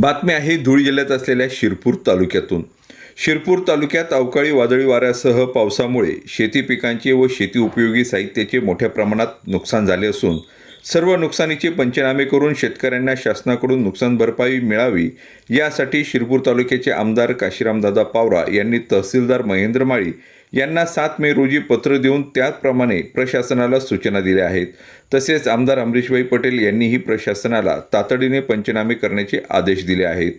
बातमी आहे धुळे जिल्ह्यात असलेल्या शिरपूर तालुक्यातून. शिरपूर तालुक्यात अवकाळी वादळी वाऱ्यासह पावसामुळे शेती पिकांचे व शेती उपयोगी साहित्याचे मोठ्या प्रमाणात नुकसान झाले असून सर्व नुकसानीचे पंचनामे करून शेतकऱ्यांना शासनाकडून नुकसान भरपाई मिळावी यासाठी शिरपूर तालुक्याचे आमदार काशीरामदादा पावरा यांनी तहसीलदार महेंद्र माळी यांना सात मे रोजी पत्र देऊन त्याचप्रमाणे प्रशासनाला सूचना दिल्या आहेत. तसेच आमदार अमरीशभाई पटेल यांनीही प्रशासनाला तातडीने पंचनामे करण्याचे आदेश दिले आहेत.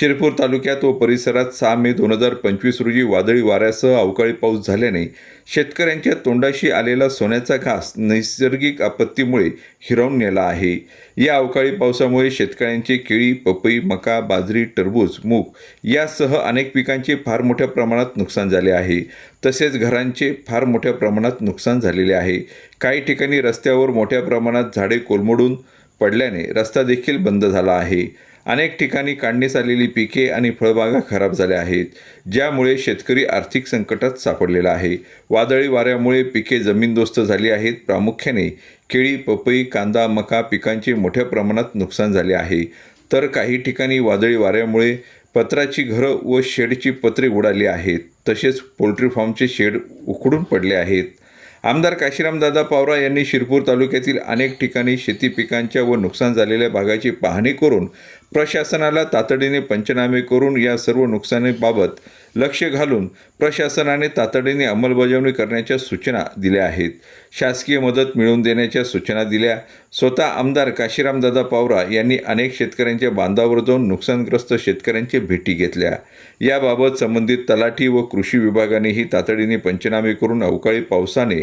शिरपूर तालुक्यात व परिसरात सहा मे दोन हजार पंचवीस रोजी वादळी वाऱ्यासह अवकाळी पाऊस झाल्याने शेतकऱ्यांच्या तोंडाशी आलेला सोन्याचा घास नैसर्गिक आपत्तीमुळे हिरावून नेला आहे. या अवकाळी पावसामुळे शेतकऱ्यांचे केळी पपई मका बाजरी टरबूज मूग यासह अनेक पिकांचे फार मोठ्या प्रमाणात नुकसान झाले आहे. तसेच घरांचे फार मोठ्या प्रमाणात नुकसान झालेले आहे. काही ठिकाणी रस्त्यावर मोठ्या प्रमाणात झाडे कोलमडून पडल्याने रस्ता देखील बंद झाला आहे. अनेक ठिकाणी काढण्यास आलेली पिके आणि फळबागा खराब झाल्या आहेत ज्यामुळे शेतकरी आर्थिक संकटात सापडलेला आहे. वादळी वाऱ्यामुळे पिके जमीनदोस्त झाली आहेत. प्रामुख्याने केळी पपई कांदा मका पिकांचे मोठ्या प्रमाणात नुकसान झाले आहे. तर काही ठिकाणी वादळी वाऱ्यामुळे पत्राची घरं व शेडची पत्रे उडाली आहेत. तसेच पोल्ट्री फार्मचे शेड उखडून पडले आहेत. आमदार काशीरामदादा पावरा यांनी शिरपूर तालुक्यातील अनेक ठिकाणी शेती पिकांच्या व नुकसान झालेल्या भागाची पाहणी करून प्रशासनाला तातडीने पंचनामे करून या सर्व नुकसानीबाबत लक्ष घालून प्रशासनाने तातडीने अंमलबजावणी करण्याच्या सूचना दिल्या आहेत. शासकीय मदत मिळवून देण्याच्या सूचना दिल्या. स्वतः आमदार काशीरामदादा पावरा यांनी अनेक शेतकऱ्यांच्या बांधावर जाऊन नुकसानग्रस्त शेतकऱ्यांच्या भेटी घेतल्या. याबाबत संबंधित तलाठी व कृषी विभागानेही तातडीने पंचनामे करून अवकाळी पावसाने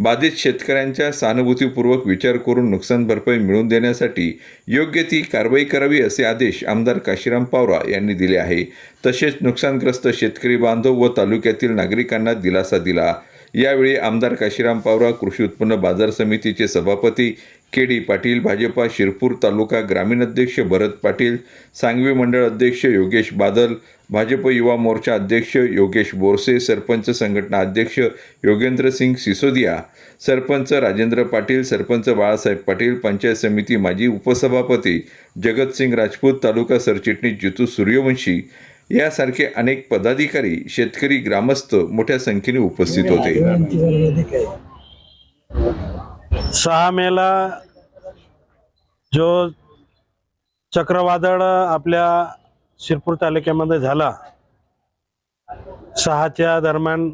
बाधित शेतकऱ्यांच्या सहानुभूतीपूर्वक विचार करून नुकसान भरपाई मिळवून देण्यासाठी योग्य ती कारवाई करावी असे आदेश आमदार काशीराम पावरा यांनी दिले आहे. तसेच नुकसानग्रस्त शेतकरी बांधव व तालुक्यातील नागरिकांना दिलासा दिला. यावेळी आमदार काशीराम पावरा कृषी उत्पन्न बाजार समितीचे सभापती के डी पाटील भाजपा शिरपूर तालुका ग्रामीण अध्यक्ष भरत पाटील सांगवी मंडळ अध्यक्ष योगेश बादल भाजप युवा मोर्चा अध्यक्ष योगेश बोरसे सरपंच संघटना अध्यक्ष योगेंद्र सिंग सिसोदिया सरपंच राजेंद्र पाटील सरपंच बाळासाहेब पाटील पंचायत समिती माजी उपसभापती जगतसिंग राजपूत तालुका सरचिटणीस जितू सूर्यवंशी यासारखे अनेक पदाधिकारी शेतकरी ग्रामस्थ मोठ्या संख्येने उपस्थित होते. सहा मेला जो चक्रवादळ आपल्या शिरपूर तालुक्यामध्ये झाला. सहाच्या दरम्यान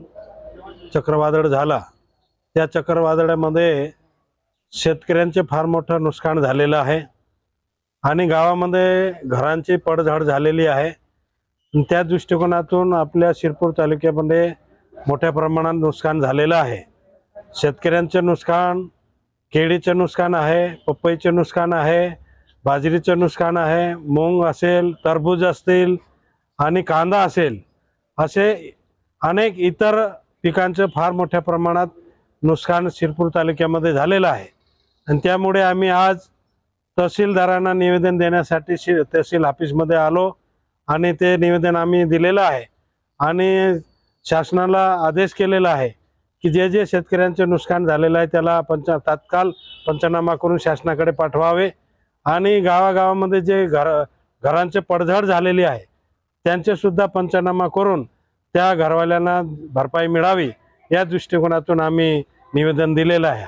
चक्रवादळ झाला. त्या चक्रवादळामध्ये शेतकऱ्यांचे फार मोठं नुकसान झालेलं आहे. आणि गावामध्ये घरांची पडझड झालेली आहे. त्या दृष्टिकोनातून आपल्या शिरपूर तालुक्यामध्ये मोठ्या प्रमाणात नुकसान झालेलं आहे. शेतकऱ्यांचं नुकसान केळीचं नुकसान आहे पपईचं नुकसान आहे बाजरीचं नुकसान आहे मूग असेल टरबूज असतील आणि कांदा असेल असे अनेक इतर पिकांचं फार मोठ्या प्रमाणात नुकसान शिरपूर तालुक्यामध्ये झालेलं आहे. आणि त्यामुळे आम्ही आज तहसीलदारांना निवेदन देण्यासाठी शि तहसील ऑफिसमध्ये आलो आणि ते निवेदन आम्ही दिलेलं आहे. आणि शासनाला आदेश केलेला आहे की जे जे शेतकऱ्यांचे नुकसान झालेलं आहे त्याला पंच तात्काळ पंचनामा करून शासनाकडे पाठवावे. आणि गावागावामध्ये जे घर घरांचे पडझड झालेली आहे त्यांचे सुद्धा पंचनामा करून त्या घरवाल्यांना भरपाई मिळावी या दृष्टिकोनातून आम्ही निवेदन दिलेलं आहे.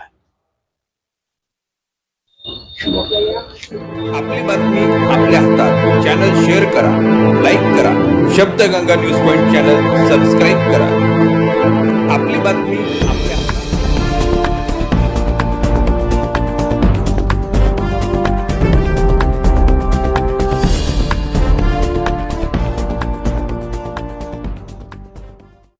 आपली बातमी आपल्या हातात. चॅनल शेअर करा लाईक करा. Shabdaganga news point channel subscribe करा. आपली बातमी